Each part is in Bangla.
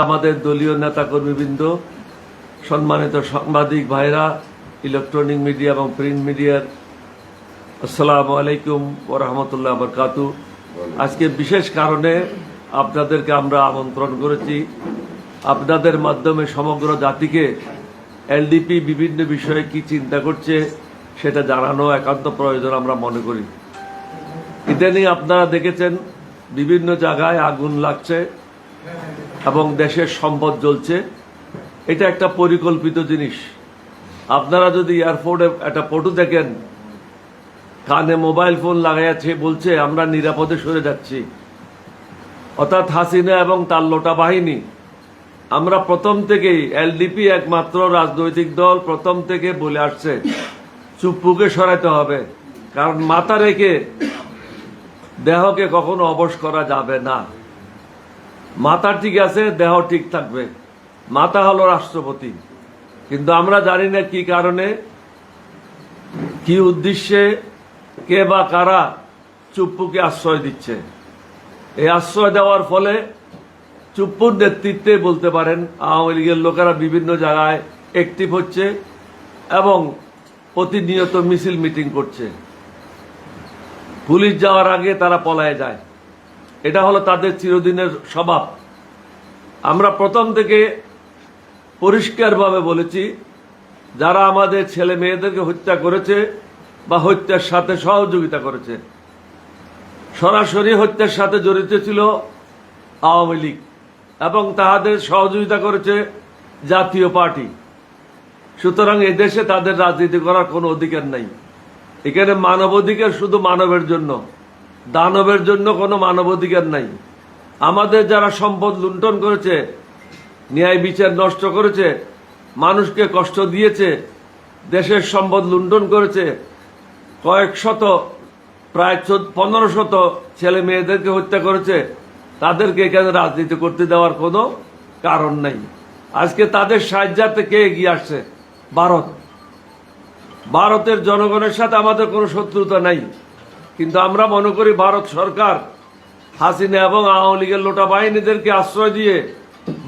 আমাদের দলীয় নেতা কর্মীবৃন্দ সম্মানিত সাংবাদিক ভাইরা ইলেকট্রনিক মিডিয়া এবং প্রিন্ট মিডিয়ার আসসালামু আলাইকুম ও রহমতুল্লাহ বরকাতু। আজকে বিশেষ কারণে আপনাদেরকে আমরা আমন্ত্রণ করেছি। আপনাদের মাধ্যমে সমগ্র জাতিকে এলডিপি বিভিন্ন বিষয়ে কি চিন্তা করছে সেটা জানানো একান্ত প্রয়োজন আমরা মনে করি। ইদানিং আপনারা দেখেছেন, বিভিন্ন জায়গায় আগুন লাগছে। এবং দেশের সম্পদ জ্বলছে। এটা একটা পরিকল্পিত জিনিস। আপনারা যদি এয়ারপোর্টে একটা ফটো দেখেন, কানে মোবাইল ফোন লাগাইছে বলছে, আমরা নিরাপদে সরে যাচ্ছি। অর্থাৎ হাসিনা এবং তার লোটা বাহিনী, আমরা প্রথম থেকেই এলডিপি একমাত্র রাজনৈতিক দল, প্রথম থেকে বলে আসছে, চুপ্পুকে সরাইতে হবে। কারণ মাথা রেখে দেহকে কখনো অবশ করা যাবে না। মাথা ঠিক আছে, দেহ ঠিক থাকবে। মাথা হলো রাষ্ট্রপতি। কিন্তু আমরা জানি না কি কারণে, কি উদ্দেশ্যে, কে বা কারা চুপ্পুকে আশ্রয় দিচ্ছে। এই আশ্রয় দেওয়ার ফলে চুপ্পুর নেতৃত্বে বলতে পারেন, আওয়ামী লীগের লোকেরা বিভিন্ন জায়গায় অ্যাক্টিভ হচ্ছে এবং প্রতিনিয়ত মিছিল মিটিং করছে। পুলিশ যাওয়ার আগে তারা পলায় যায়। এটা হলো তাদের চিরদিনের স্বভাব। আমরা প্রথম থেকে পরিষ্কারভাবে বলেছি, যারা আমাদের ছেলে মেয়েদেরকে হত্যা করেছে বা হত্যার সাথে সহযোগিতা করেছে, সরাসরি হত্যার সাথে জড়িত ছিল আওয়ামী লীগ এবং তাহাদের সহযোগিতা করেছে জাতীয় পার্টি। সুতরাং এদেশে তাদের রাজনীতি করার কোনো অধিকার নাই। এখানে মানবাধিকার শুধু মানবের জন্য। দানবের জন্য কোনো মানবাধিকার নাই। আমাদের যারা সম্পদ লুণ্ঠন করেছে, ন্যায় বিচার নষ্ট করেছে, মানুষকে কষ্ট দিয়েছে, দেশের সম্পদ লুণ্ঠন করেছে, কয়েক শত, প্রায় পনেরো শত ছেলে মেয়েদেরকে হত্যা করেছে, তাদেরকে এখানে রাজনীতি করতে দেওয়ার কোনো কারণ নাই। আজকে তাদের সাহায্যার্থে কে এগিয়ে আসছে? ভারত। ভারতের জনগণের সাথে আমাদের কোনো শত্রুতা নাই। কিন্তু আমরা মনে করি ভারত সরকার হাসিনা এবং আওয়ামী লীগের লোটা বাহিনীদেরকে আশ্রয় দিয়ে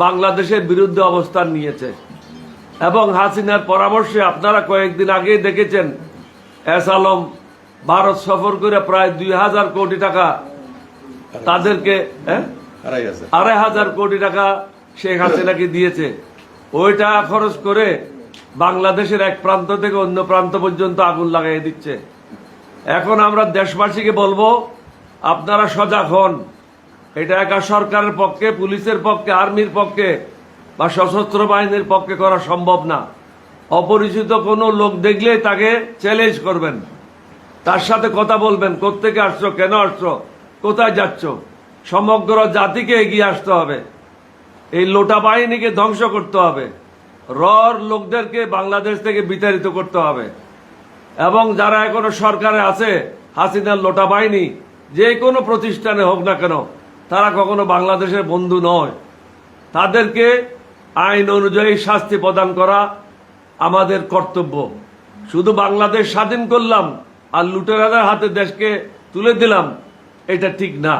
বাংলাদেশের বিরুদ্ধে অবস্থান নিয়েছে। এবং হাসিনার পরামর্শে আপনারা কয়েকদিন আগেই দেখেছেন এস আলম ভারত সফর করে প্রায় দুই হাজার কোটি টাকা তাদেরকে হ্যাঁ? আড়াই হাজার। আড়াই হাজার কোটি টাকা শেখ হাসিনাকে দিয়েছে। ওই টাকা খরচ করে বাংলাদেশের এক প্রান্ত থেকে অন্য প্রান্ত পর্যন্ত আগুন লাগাই দিচ্ছে। এখন আমরা দেশবাসীকে বলব, আপনারা সজাগ হন। এটা একা সরকারের পক্ষে, পুলিশের পক্ষে, আর্মির পক্ষে বা সশস্ত্র বাহিনীর পক্ষে করা সম্ভব না। অপরিচিত কোনো লোক দেখলে তাকে চ্যালেঞ্জ করবেন। তার সাথে কথা বলবেন, কোত্থেকে আসছো, কেন আসছো, কোথায় যাচ্ছ? সমগ্র জাতিকে এগিয়ে আসতে হবে। এই লোটা বাহিনীকে ধ্বংস করতে হবে। রর লোকদেরকে বাংলাদেশ থেকে বিতাড়িত করতে হবে। এবং যারা এখনও সরকারে আছে, হাসিনার লোটা বাহিনী, যে কোনো প্রতিষ্ঠানে হোক না কেন, তারা কখনো বাংলাদেশের বন্ধু নয়। তাদেরকে আইন অনুযায়ী শাস্তি প্রদান করা আমাদের কর্তব্য। শুধু বাংলাদেশ স্বাধীন করলাম আর লুটেরাদের হাতে দেশকে তুলে দিলাম, এটা ঠিক না।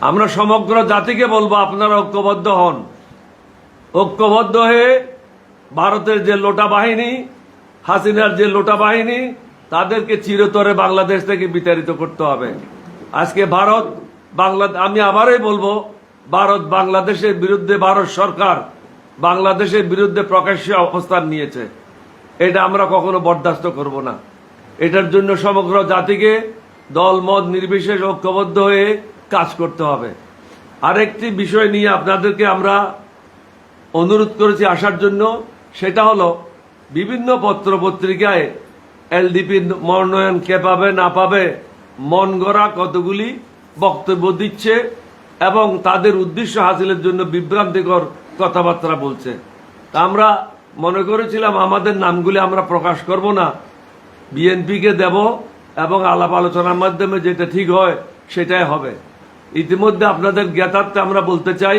আমরা সমগ্র জাতিকে বলব, আপনারা ঐক্যবদ্ধ হন। ঐক্যবদ্ধ হয়ে ভারতের যে লোটা বাহিনী হাসিনার যে লোটা বাহিনী, তাদেরকে চিরতরে বাংলাদেশ থেকে বিতাড়িত করতে হবে। আজকে ভারত, বাংলা আমি আবারই বলব, ভারত বাংলাদেশের বিরুদ্ধে ভারত সরকার বাংলাদেশের বিরুদ্ধে প্রকাশ্যে অবস্থান নিয়েছে। এটা আমরা কখনো বরদাস্ত করব না। এটার জন্য সমগ্র জাতিকে দল, মত নির্বিশেষ ঐক্যবদ্ধ হয়ে কাজ করতে হবে। আরেকটি বিষয় নিয়ে আপনাদেরকে আমরা অনুরোধ করেছি আসার জন্য, সেটা হলো বিভিন্ন পত্র পত্রিকায় এলডিপি মনোনয়ন কে পাবে, না পাবে, মন গড়া কতগুলি বক্তব্য দিচ্ছে এবং তাদের উদ্দেশ্য হাসিলের জন্য বিভ্রান্তিকর কথাবার্তা বলছে। আমরা মনে করেছিলাম আমাদের নামগুলি আমরা প্রকাশ করব না। বিএনপিকে দেব এবং আলাপ আলোচনার মাধ্যমে যেটা ঠিক হয় সেটাই হবে। ইতিমধ্যে আপনাদের জ্ঞাতার্থে আমরা বলতে চাই,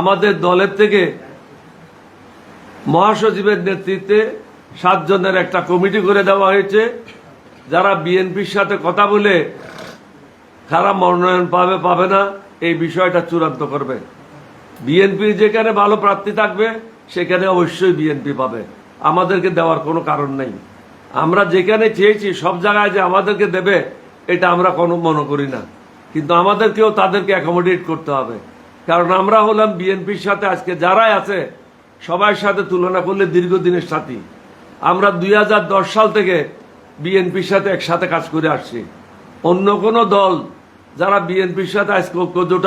আমাদের দলের থেকে মহাসচিবের নেতৃত্বে সাতজনের একটা কমিটি করে দেওয়া হয়েছে। যারা বিএনপির সাথে কথা বলে খারাপ মনোনয়ন পাবে পাবে না, এই বিষয়টা চূড়ান্ত করবে। বিএনপি যেখানে ভালো প্রার্থী থাকবে, সেখানে অবশ্যই বিএনপি পাবে। আমাদেরকে দেওয়ার কোনো কারণ নেই। আমরা যেখানে চেয়েছি, সব জায়গায় যে আমাদেরকে দেবে, এটা আমরা কোনো মনে করি না। কিন্তু আমাদেরকেও তাদেরকে অ্যাকোমোডেট করতে হবে। কারণ আমরা হলাম বিএনপির সাথে, আজকে যারাই আছে সবার সাথে তুলনা করলে দীর্ঘদিনের সাথী। আমরা দুই হাজার দশ সাল থেকে বিএনপির সাথে একসাথে কাজ করে আসছি। অন্য কোনো দল যারা বিএনপির সাথে আজকে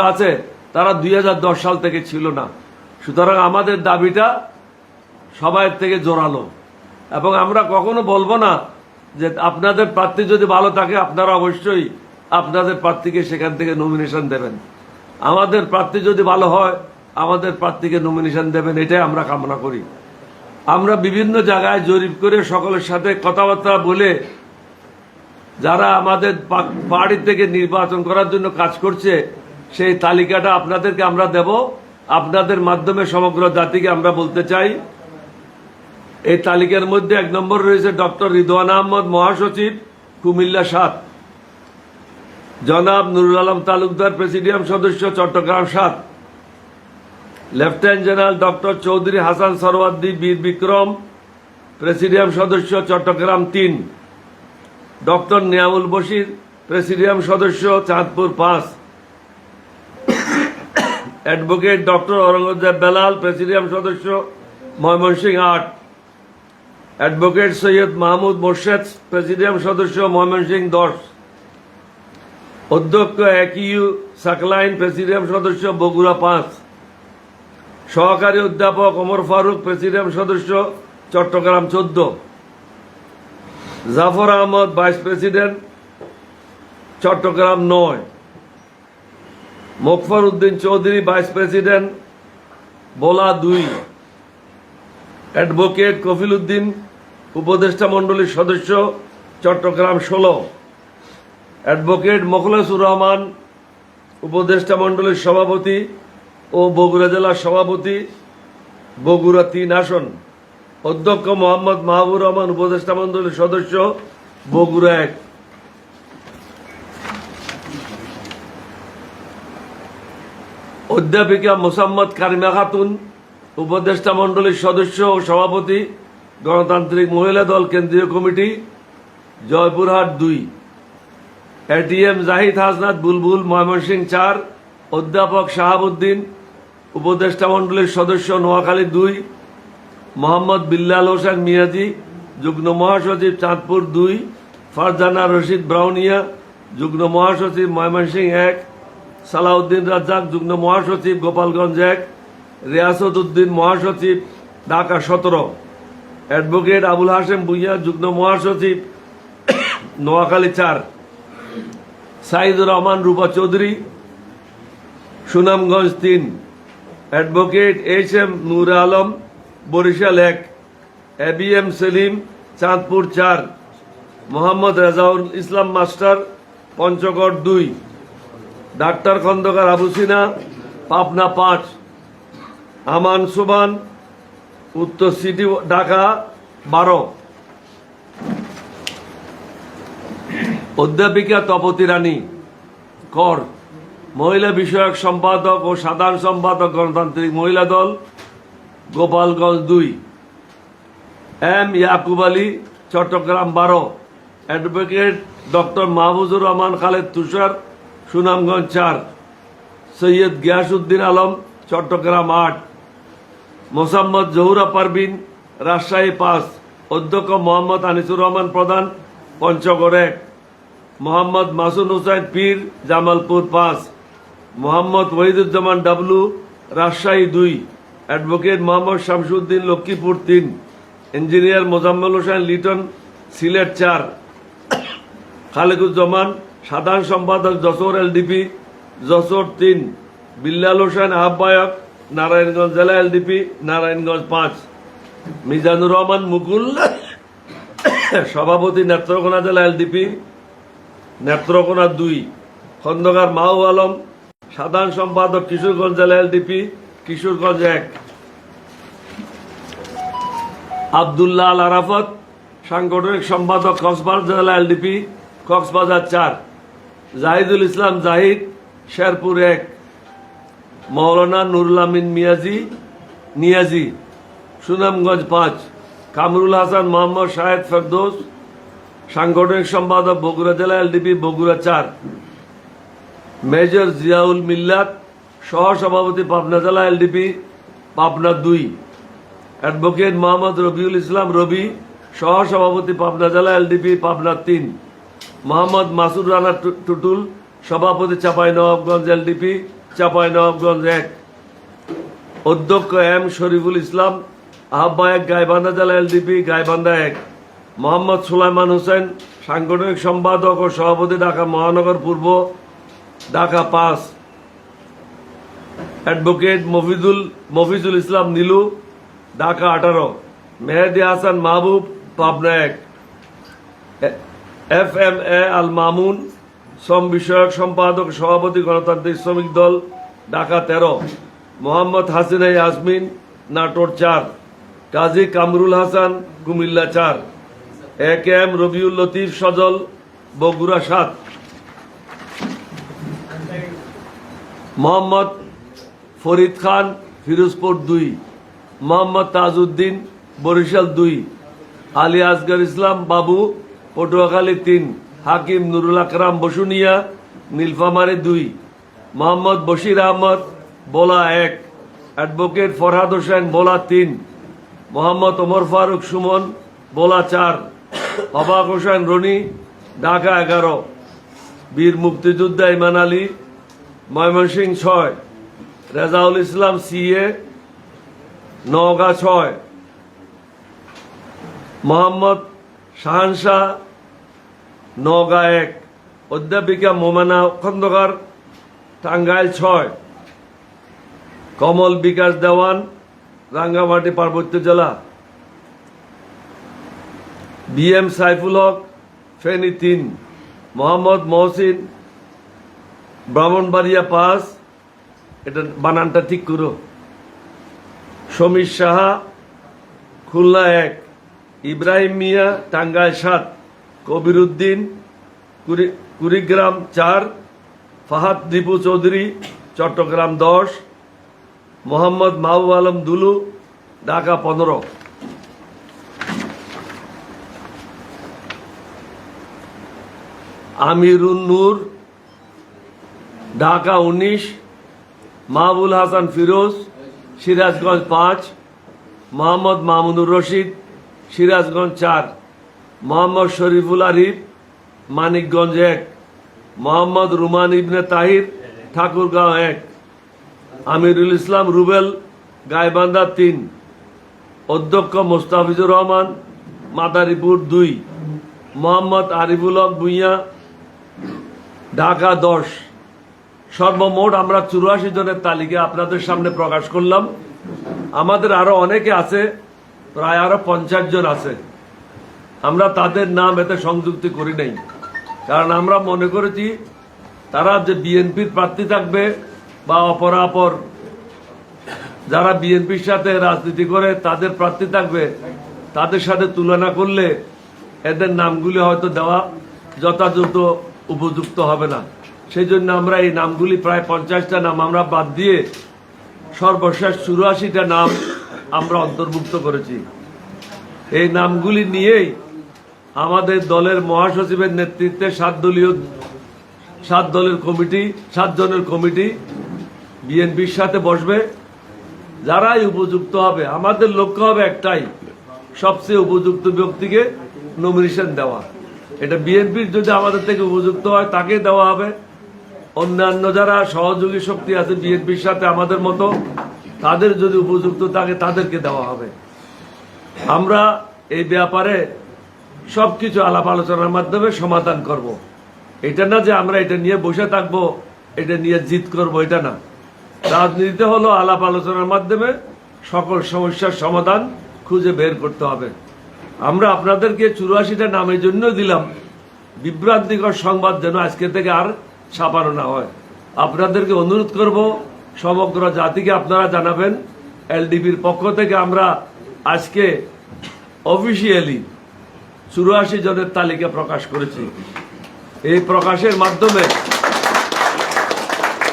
আছে, তারা দুই হাজার দশ সাল থেকে ছিল না। সুতরাং আমাদের দাবিটা সবাই থেকে জোরালো। এবং আমরা কখনো বলব না যে আপনাদের প্রার্থী যদি ভালো থাকে, আপনারা অবশ্যই আপনাদের প্রার্থীকে সেখান থেকে নমিনেশন দেবেন। আমাদের প্রার্থী যদি ভালো হয় আমাদের প্রার্থীকে নমিনেশন দেবেন, এটাই আমরা কামনা করি। আমরা বিভিন্ন জায়গায় জরিপ করে সকলের সাথে কথাবার্তা বলে যারা আমাদের পার্টি থেকে নির্বাচন করার জন্য কাজ করছে, সেই তালিকাটা আপনাদেরকে আমরা দেব। আপনাদের মাধ্যমে সমগ্র জাতিকে আমরা বলতে চাই। এই তালিকার মধ্যে এক নম্বর রয়েছে ডক্টর রিদওয়ান আহমদ, মহাসচিব, কুমিল্লা সাত। জনাব নুরুল আলম তালুকদার, প্রেসিডিয়াম সদস্য, চট্টগ্রাম সাত। Lieutenant general doctor Chowdhury Hasan Sarwardi Bir Bikram presidium সদস্য চট্টগ্রাম তিন ডক্টর নিয়ামুল বশির প্রেসিডিয়াম সদস্য চাঁদপুর পাঁচ advocate doctor Aurangzeb Belal presidium সদস্য ময়মনসিংহ আট অ্যাডভোকেট সৈয়দ মাহমুদ মোর্শেদ প্রেসিডিয়াম সদস্য ময়মনসিংহ দশ অধ্যক্ষ একইউ সাকলাইন প্রেসিডিয়াম সদস্য বগুড়া পাঁচ সহকারী অধ্যাপক ওমর ফারুক প্রেসিডেন্ট সদস্য চট্টগ্রাম চোদ্দ। জাফর আহমদ, ভাইস প্রেসিডেন্ট চট্টগ্রাম নয়। মোকফর উদ্দিন চৌধুরী, ভাইস প্রেসিডেন্ট বোলা দুই। অ্যাডভোকেট কফিল উদ্দিন, উপদেষ্টা মণ্ডলীর সদস্য চট্টগ্রাম ষোলো। অ্যাডভোকেট মোখলেসুর রহমান, উপদেষ্টা মণ্ডলীর সভাপতি ও বগুড়া জেলার সভাপতি বগুড়া তিন আসন। অধ্যক্ষ মোহাম্মদ মাহবুর রহমান, উপদেষ্টা মণ্ডলীর সদস্য বগুড়া এক। অধ্যাপিকা মোসাম্মদ কারিমা খাতুন, উপদেষ্টা মণ্ডলীর সদস্য ও সভাপতি গণতান্ত্রিক মহিলা দল কেন্দ্রীয় কমিটি, জয়পুরহাট দুই। এটিএম জাহিদ হাসনাত বুলবুল ময়মনসিং চার, অধ্যাপক শাহাবুদ্দিন উপদেষ্টা মণ্ডলীর সদস্য নোয়াখালী দুই, মোহাম্মদ বিল্লাল হোসেন মিয়াজি, যুগ্ম মহাসচিব চাঁদপুর দুই, ফারজানা রশিদ ব্রাউনিয়া, যুগ্ম মহাসচিব ময়মনসিংহ এক, সালাউদ্দিন রাজ্জাক, যুগ্ম মহাসচিব গোপালগঞ্জ এক, রিয়াসত উদ্দিন মহাসচিব ঢাকা সতেরো। অ্যাডভোকেট আবুল হাসেম ভুইয়া, যুগ্ম মহাসচিব নোয়াখালী চার। সাইদুর রহমান রূপা চৌধুরী, সুনামগঞ্জ তিন। Advocate H M Nur Alam, Barishal এক A B M Selim, Chandpur চার, মোহাম্মদ রেজাউল ইসলাম মাস্টার, পঞ্চগড় দুই, ডাক্তার খন্দকার আবু সিনা, পাবনা পাঁচ, আমান সুবান উত্তর সিটি, ঢাকা বারো। অধ্যাপিকা তপতি রানী, কর। মহিলা বিষয়ক সম্পাদক ও সাধারণ সম্পাদক গণতান্ত্রিক মহিলা দল, গোপালগঞ্জ দুই। এম ইয়াকুব আলী, চট্টগ্রাম বারো। অ্যাডভোকেট ডক্টর মাহবুজুর রহমান খালেদ তুষার, সুনামগঞ্জ চার। সৈয়দ গিয়াসউদ্দিন আলম, চট্টগ্রাম আট। মোসাম্মদ জহুরা পারবিন রাজশাহী পাঁচ। অধ্যক্ষ মোহাম্মদ আনিসুর রহমান প্রধান, পঞ্চগড় এক। মোহাম্মদ মাসুদ হুসাইন পীর, জামালপুর পাঁচ। মোহাম্মদ ওহিদুজ্জামান ডাবলু, রাজশাহী দুই, অ্যাডভোকেট মোহাম্মদ শামসুদ্দিন লক্ষ্মীপুর তিন, ইঞ্জিনিয়ার মোজাম্মেল হোসেন লিটন, সিলেট চার। খালেকুজ্জামান সাধারণ সম্পাদক যশোর এলডিপি, যশোর তিন। বিল্লাল হোসেন আহ্বায়ক, নারায়ণগঞ্জ জেলা এলডিপি, নারায়ণগঞ্জ পাঁচ। মিজানুর রহমান মুকুল, সভাপতি নেত্রকোনা জেলা এলডিপি, নেত্রকোনা দুই। খন্দকার মাহু আলম সাধারণ সম্পাদক কিশোরগঞ্জ জেলা এলডিপি, কিশোরগঞ্জ এক। আবদুল্লাহ আল আরাফত, সাংগঠনিক সম্পাদক কক্সবাজার জেলা এলডিপি, কক্সবাজার চার। জাহিদুল ইসলাম জাহিদ, শেরপুর এক। মৌলানা নুরুল আমিন মিয়াজি, নিয়াজি। সুনামগঞ্জ পাঁচ। কামরুল হাসান মোহাম্মদ শাহেদ ফেরদৌস, সাংগঠনিক সম্পাদক বগুড়া জেলা এলডিপি, বগুড়া চার। মেজর জিয়াউল মিল্লাত সহ সভাপতি পাবনা জেলা এলডিপি, পাবনা দুই। অ্যাডভোকেট মোহাম্মদ রবিউল ইসলাম রবি সহ সভাপতি পাবনা জেলা এলডিপি, পাবনা তিন। মোহাম্মদ মাসুদ রানা টুটুল সভাপতি চাপাই নবাবগঞ্জ এলডিপি চাপাই নবাবগঞ্জ এক। অধ্যক্ষ এম শরীফুল ইসলাম, আহ্বায়ক গাইবান্ধা জেলা এলডিপি, গাইবান্ধা এক। মোহাম্মদ সুলাইমান হোসেন, সাংগঠনিক সম্পাদক ও সভাপতি ঢাকা মহানগর পূর্ব ঢাকা পাঁচ অ্যাডভোকেট মফিজুল মফিজুল ইসলাম নীলু, ঢাকা আঠারো। মেহেদি হাসান মাহবুব, পাবনা এক। F M A Al Mamun, শ্রম বিষয়ক সম্পাদক, সভাপতি গণতান্ত্রিক শ্রমিক দল, ঢাকা তেরো। মোহাম্মদ হাসিনা ইয়াসমিন, নাটোর চার। কাজী কামরুল হাসান, কুমিল্লা চার। A K M Rabiul Latif Sajal, Bogura সাত। মোহাম্মদ ফরিদ খান, ফিরোজপুর দুই। মোহাম্মদ তাজউদ্দিন, বরিশাল দুই। আলী আসগর ইসলাম, বাবু, পটুয়াখালী তিন। হাকিম নুরুল আকরাম বসুনিয়া, নীলফামারী দুই। মোহাম্মদ বশির আহমদ, বোলা এক। অ্যাডভোকেট ফরহাদ হোসেন, বোলা তিন। মোহাম্মদ ওমর ফারুক সুমন, বোলা চার। অবাক হোসেন রনি, ঢাকা এগারো। বীর মুক্তিযোদ্ধা ইমান আলী ময়মনসিং ছয়, রেজাউল ইসলাম সিএ, নওগাঁ ছয়, মোহাম্মদ শাহানশাহ নওগাঁ এক, অধ্যাপিকা মোমানা খন্দকার, টাঙ্গাইল ছয়, কমল বিকাশ দেওয়ান, রাঙ্গামাটি পার্বত্য জেলা, বি এম সাইফুল হক, ফেনী তিন, মোহাম্মদ মহসিন ব্রাহ্মণবাড়িয়া পাস, এটা বানানটা ঠিক করো। সমীর সাহা, খুলনা এক। ইব্রাহিম মিয়া, টাঙ্গাইল সাত। কবির উদ্দিন কুড়ি- কুড়িগ্রাম চার। ফাহাদ দীপু চৌধুরী, চট্টগ্রাম দশ। মোহাম্মদ মাহবুব আলম দুলু, ঢাকা পনেরো। আমিরুন নূর ঢাকা উনিশ, মাহবুল হাসান ফিরোজ, সিরাজগঞ্জ পাঁচ, মোহাম্মদ মামুনুর রশিদ, সিরাজগঞ্জ চার, মোহাম্মদ শরীফুল আরিফ, মানিকগঞ্জ এক, মোহাম্মদ রুমান ইবনে তাহির, ঠাকুরগাঁও এক, আমিরুল ইসলাম রুবেল, গাইবান্ধা তিন, অধ্যক্ষ মোস্তাফিজুর রহমান, মাদারীপুর দুই, মোহাম্মদ আরিফুল হক ভুইয়া, ঢাকা দশ। সর্বমোট আমরা চুরাশি জনের তালিকা আপনাদের সামনে প্রকাশ করলাম। আমাদের আরও অনেকে আছে, প্রায় আরও পঞ্চাশ জন আছে। আমরা তাদের নাম এতে সংযুক্তি করি নাই। কারণ আমরা মনে করেছি, তারা যে বিএনপির প্রার্থী থাকবে বা অপরাপর যারা বিএনপির সাথে রাজনীতি করে তাদের প্রার্থী থাকবে, তাদের সাথে তুলনা করলে এদের নামগুলি হয়তো দেওয়া যথাযথ উপযুক্ত হবে না। সেই জন্য আমরা এই নামগুলি প্রায় পঞ্চাশটা নাম আমরা বাদ দিয়ে সর্বশেষ চুরাশিটা নাম আমরা অন্তর্ভুক্ত করেছি। এই নামগুলি নিয়েই আমাদের দলের মহাসচিবের নেতৃত্বে সাত দলীয়, সাত দলের কমিটি, সাত জনের কমিটি বিএনপির সাথে বসবে। যারাই উপযুক্ত হবে, আমাদের লক্ষ্য হবে একটাই, সবচেয়ে উপযুক্ত ব্যক্তিকে নমিনেশন দেওয়া। এটা বিএনপির যদি আমাদের থেকে উপযুক্ত হয় তাকে দেওয়া হবে। অন্যান্য যারা সহযোগী শক্তি আছে, বিএনপির সাথে আমাদের মতো, তাদের যদি উপযুক্ত থাকে, তাদেরকে দেওয়া হবে। আমরা এই ব্যাপারে সবকিছু আলাপ আলোচনার মাধ্যমে সমাধান করব। এটা না যে আমরা এটা নিয়ে বসে থাকব, এটা নিয়ে জিত করব, এটা না। রাজনীতিতে হলো আলাপ আলোচনার মাধ্যমে সকল সমস্যার সমাধান খুঁজে বের করতে হবে। আমরা আপনাদেরকে চুরাশিটা নামের জন্য দিলাম। বিভ্রান্তিকর সংবাদ যেন আজকে থেকে আর ছাপানো না হয়। আপনাদেরকে অনুরোধ করব, সমগ্র জাতিকে আপনারা জানাবেন, এলডিপির পক্ষ থেকে আমরা আজকে অফিসিয়ালি চুরাশি জনের তালিকা প্রকাশ করেছি। এই প্রকাশের মাধ্যমে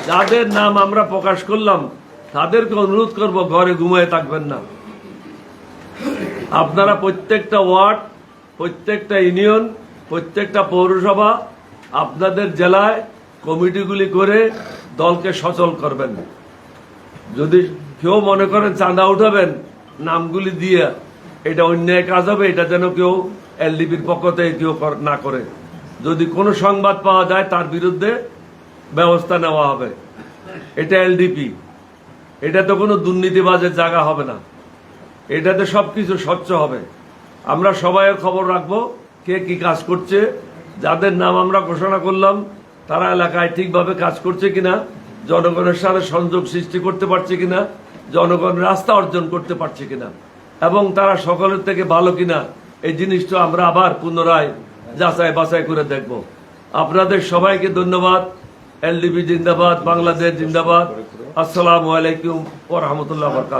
যাদের নাম আমরা প্রকাশ করলাম, তাদেরকে অনুরোধ করব, ঘরে ঘুমিয়ে থাকবেন না। আপনারা প্রত্যেকটা ওয়ার্ড, প্রত্যেকটা ইউনিয়ন, প্রত্যেকটা পৌরসভা, আপনাদের জেলায় কমিটিগুলি করে দলকে সচল করবেন। যদি কেউ মনে করেন চাঁদা উঠাবেন, নামগুলি দিয়ে এটা অন্যায় কাজ হবে, এটা যেন কেউ এলডিপির পক্ষ থেকে কেউ না করে। যদি কোনো সংবাদ পাওয়া যায়, তার বিরুদ্ধে ব্যবস্থা নেওয়া হবে। এটা এলডিপি। এটা তো কোনো দুর্নীতিবাজের জায়গা হবে না। এটাতে সব কিছু স্বচ্ছ হবে। আমরা সবাইয়ের খবর রাখব কে কি কাজ করছে, যাদের নাম আমরা ঘোষণা করলাম তারা এলাকায় ঠিকভাবে কাজ করছে কিনা, জনগণের সাথে সংযোগ সৃষ্টি করতে পারছে কিনা, জনগণ রাস্তা অর্জন করতে পারছে কিনা, এবং তারা সকলের থেকে ভালো কিনা, এই জিনিসটা আমরা আবার পুনরায় যাচাই বাছাই করে দেখব। আপনাদের সবাইকে ধন্যবাদ। এলডিবি জিন্দাবাদ, বাংলাদেশ জিন্দাবাদ। আসসালামু আলাইকুম ওরহামতুল্লাহ বরকাত